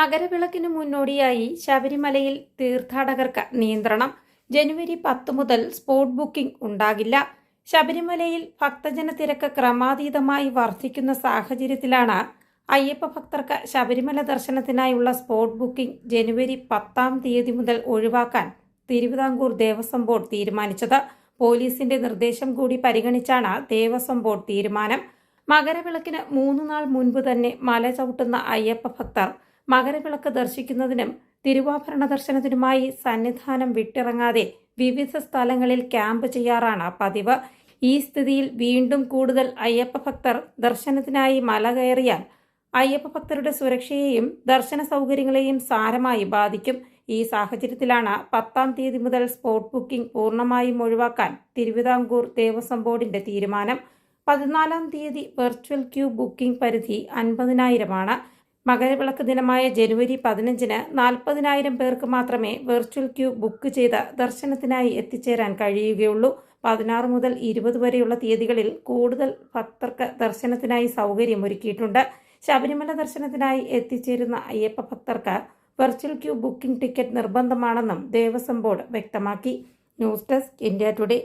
മകരവിളക്കിന് മുന്നോടിയായി ശബരിമലയിൽ തീർത്ഥാടകർക്ക് നിയന്ത്രണം. ജനുവരി പത്ത് മുതൽ സ്പോട്ട് ബുക്കിംഗ് ഉണ്ടാകില്ല. ശബരിമലയിൽ ഭക്തജന തിരക്ക് ക്രമാതീതമായി വർദ്ധിക്കുന്ന സാഹചര്യത്തിലാണ് അയ്യപ്പ ഭക്തർക്ക് ശബരിമല ദർശനത്തിനായുള്ള സ്പോട്ട് ബുക്കിംഗ് ജനുവരി പത്താം തീയതി മുതൽ ഒഴിവാക്കാൻ തിരുവിതാംകൂർ ദേവസ്വം ബോർഡ് തീരുമാനിച്ചത്. പോലീസിന്റെ നിർദ്ദേശം കൂടി പരിഗണിച്ചാണ് ദേവസ്വം ബോർഡ് തീരുമാനം. മകരവിളക്കിന് മൂന്ന് നാൾ മുൻപ് തന്നെ മല ചവിട്ടുന്ന അയ്യപ്പ ഭക്തർ മകരവിളക്ക് ദർശിക്കുന്നതിനും തിരുവാഭരണ ദർശനത്തിനുമായി സന്നിധാനം വിട്ടിറങ്ങാതെ വിവിധ സ്ഥലങ്ങളിൽ ക്യാമ്പ് ചെയ്യാറാണ് പതിവ്. ഈ സ്ഥിതിയിൽ വീണ്ടും കൂടുതൽ അയ്യപ്പ ഭക്തർ ദർശനത്തിനായി മല കയറിയാൽ അയ്യപ്പ ഭക്തരുടെ സുരക്ഷയെയും ദർശന സൗകര്യങ്ങളെയും സാരമായി ബാധിക്കും. ഈ സാഹചര്യത്തിലാണ് പത്താം തീയതി മുതൽ സ്പോട്ട് ബുക്കിംഗ് പൂർണമായും ഒഴിവാക്കാൻ തിരുവിതാംകൂർ ദേവസ്വം ബോർഡിന്റെ തീരുമാനം. പതിനാലാം തീയതി വെർച്വൽ ക്യൂ ബുക്കിംഗ് പരിധി അൻപതിനായിരമാണ്. മകരവിളക്ക് ദിനമായ ജനുവരി പതിനഞ്ചിന് നാൽപ്പതിനായിരം പേർക്ക് മാത്രമേ വെർച്വൽ ക്യൂ ബുക്ക് ചെയ്ത ദർശനത്തിനായി എത്തിച്ചേരാൻ കഴിയുകയുള്ളൂ. പതിനാറ് മുതൽ ഇരുപത് വരെയുള്ള തീയതികളിൽ കൂടുതൽ ഭക്തർക്ക് ദർശനത്തിനായി സൗകര്യമൊരുക്കിയിട്ടുണ്ട് ശബരിമല ദർശനത്തിനായി എത്തിച്ചേരുന്ന അയ്യപ്പ ഭക്തർക്ക് വെർച്വൽ ക്യൂ ബുക്കിംഗ് ടിക്കറ്റ് നിർബന്ധമാണെന്നും ദേവസ്വം ബോർഡ് വ്യക്തമാക്കി. News desk India today.